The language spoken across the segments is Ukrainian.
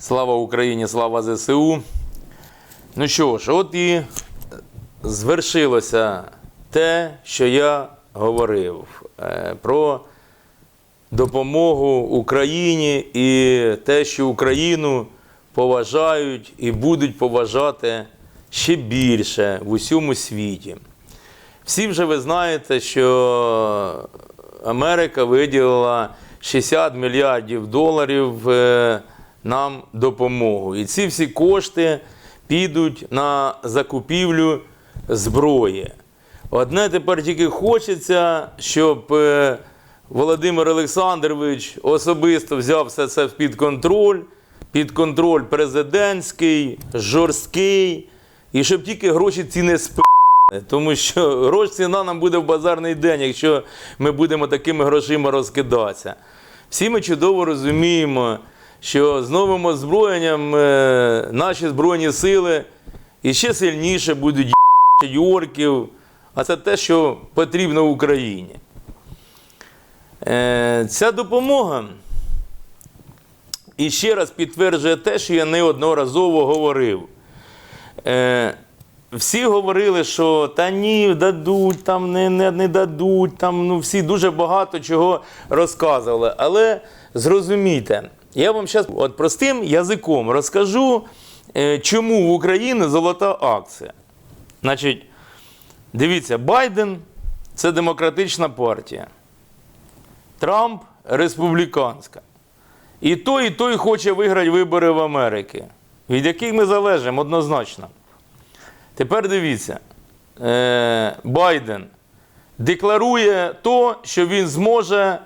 Слава Україні, слава ЗСУ. Ну що ж, от і звершилося те, що я говорив е, про допомогу Україні і те, що Україну поважають і будуть поважати ще більше в усьому світі. Всі вже ви знаєте, що Америка виділила 60 мільярдів доларів е, нам допомогу. І ці всі кошти підуть на закупівлю зброї. Одне тепер тільки хочеться, щоб е, Володимир Олександрович особисто взяв все це під контроль, під контроль президентський, жорсткий, і щоб тільки гроші ці не спи. Тому що грош ціна нам буде в базарний день, якщо ми будемо такими грошима розкидатися. Всі ми чудово розуміємо, що з новим озброєнням е, наші Збройні сили іще сильніше будуть їбати орків, а це те, що потрібно Україні. Е, Ця допомога і ще раз підтверджує те, що я неодноразово говорив. Е, всі говорили, що та ні, дадуть, там не, не, не дадуть, там ну всі дуже багато чого розказували. Але зрозумійте, я вам зараз от простим язиком розкажу, е, чому в Україні золота акція. Значить, дивіться, Байден це демократична партія. Трамп республіканська. І той, і той хоче виграти вибори в Америці, від яких ми залежимо однозначно. Тепер дивіться, е, Байден декларує то, що він зможе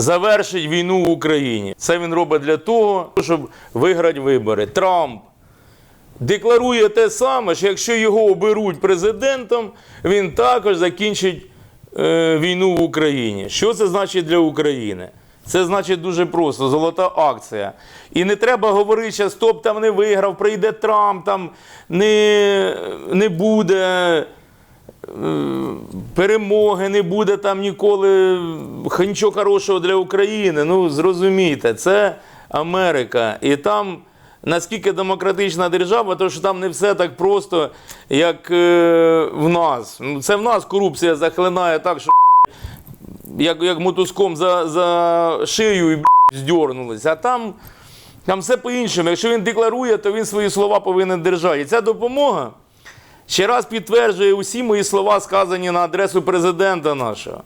завершити війну в Україні. Це він робить для того, щоб виграти вибори. Трамп декларує те саме, що якщо його оберуть президентом, він також закінчить е, війну в Україні. Що це значить для України? Це значить дуже просто золота акція. І не треба говорити, що стоп там не виграв, прийде Трамп, там не, не буде перемоги, не буде там ніколи нічого хорошого для України. Ну, зрозумійте, це Америка. І там наскільки демократична держава, то що там не все так просто, як е, в нас. Ну, Це в нас корупція захлинає так, що як, як мотузком за, за шию і здьорнулись. А там, там все по-іншому. Якщо він декларує, то він свої слова повинен держати. І ця допомога ще раз підтверджує усі мої слова, сказані на адресу президента нашого.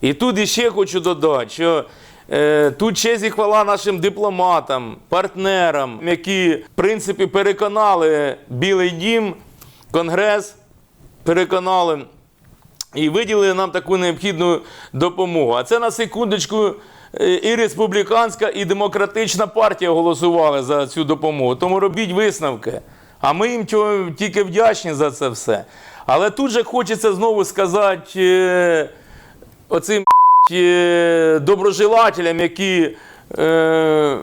І тут іще хочу додати, що е, тут честь і хвала нашим дипломатам, партнерам, які, в принципі, переконали Білий Дім, Конгрес, переконали і виділили нам таку необхідну допомогу. А це на секундочку е, і республіканська, і демократична партія голосували за цю допомогу. Тому робіть висновки. А ми їм тільки вдячні за це все. Але тут же хочеться знову сказати е, оцим е, доброжелателям, які е,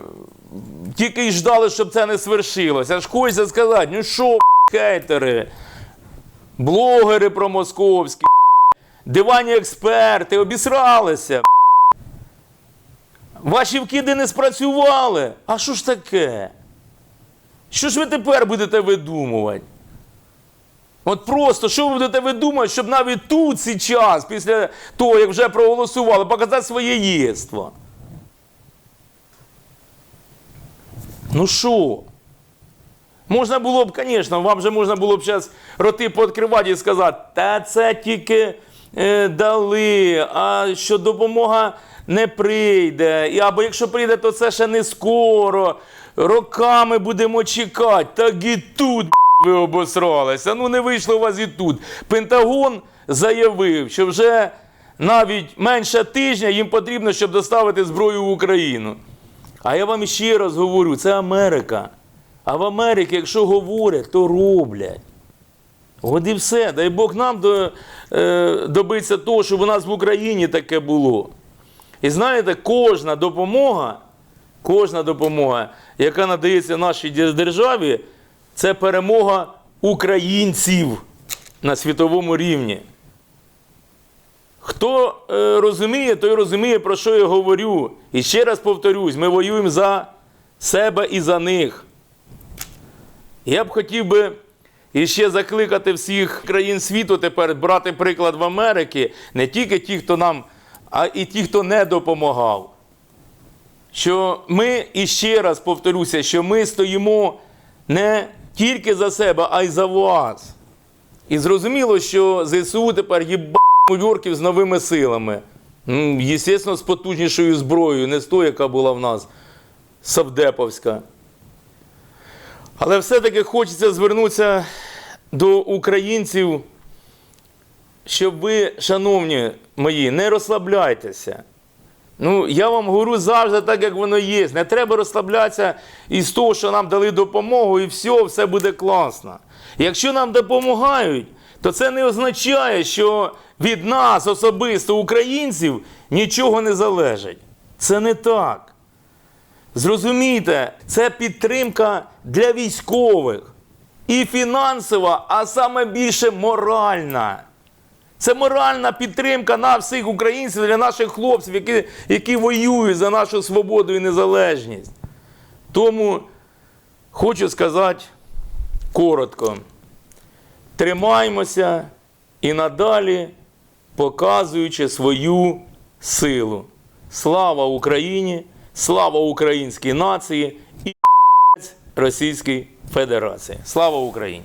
тільки й ждали, щоб це не свершилося. Аж хочеться сказати, ну що, хейтери, блогери промосковські, дивані експерти, обісралися. Ваші вкиди не спрацювали. А що ж таке? Що ж ви тепер будете видумувати? От просто, що ви будете видумувати, щоб навіть тут час, після того, як вже проголосували, показати своє єство? Ну що? Можна було б, звісно, вам же можна було б зараз роти пооткривати і сказати, та це тільки е, дали, а що допомога не прийде. І, або якщо прийде, то це ще не скоро. Роками будемо чекати. Так і тут ви обосралися. Ну не вийшло у вас і тут. Пентагон заявив, що вже навіть менше тижня їм потрібно, щоб доставити зброю в Україну. А я вам ще раз говорю, це Америка. А в Америці, якщо говорять, то роблять. От і все. Дай Бог нам до, е, добитися того, щоб у нас в Україні таке було. І знаєте, кожна допомога, кожна допомога, яка надається нашій державі, це перемога українців на світовому рівні. Хто е, розуміє, той розуміє, про що я говорю. І ще раз повторюсь, ми воюємо за себе і за них. Я б хотів би іще закликати всіх країн світу тепер брати приклад в Америки, не тільки ті, хто нам, а і ті, хто не допомагав. Що ми, і ще раз повторюся, що ми стоїмо не тільки за себе, а й за вас. І зрозуміло, що ЗСУ тепер їба Нью-Йорків з новими силами. Єстественно, з потужнішою зброєю, не з тою, яка була в нас, Савдеповська. Але все-таки хочеться звернутися до українців, щоб ви, шановні мої, не розслабляйтеся. Ну, я вам говорю завжди так, як воно є. Не треба розслаблятися із того, що нам дали допомогу, і все, все буде класно. Якщо нам допомагають, то це не означає, що від нас, особисто українців, нічого не залежить. Це не так. Зрозумійте, це підтримка для військових. І фінансова, а саме більше моральна. Це моральна підтримка на всіх українців для наших хлопців, які, які воюють за нашу свободу і незалежність. Тому хочу сказати коротко: тримаймося і надалі показуючи свою силу. Слава Україні! Слава українській нації і Російській Федерації! Слава Україні!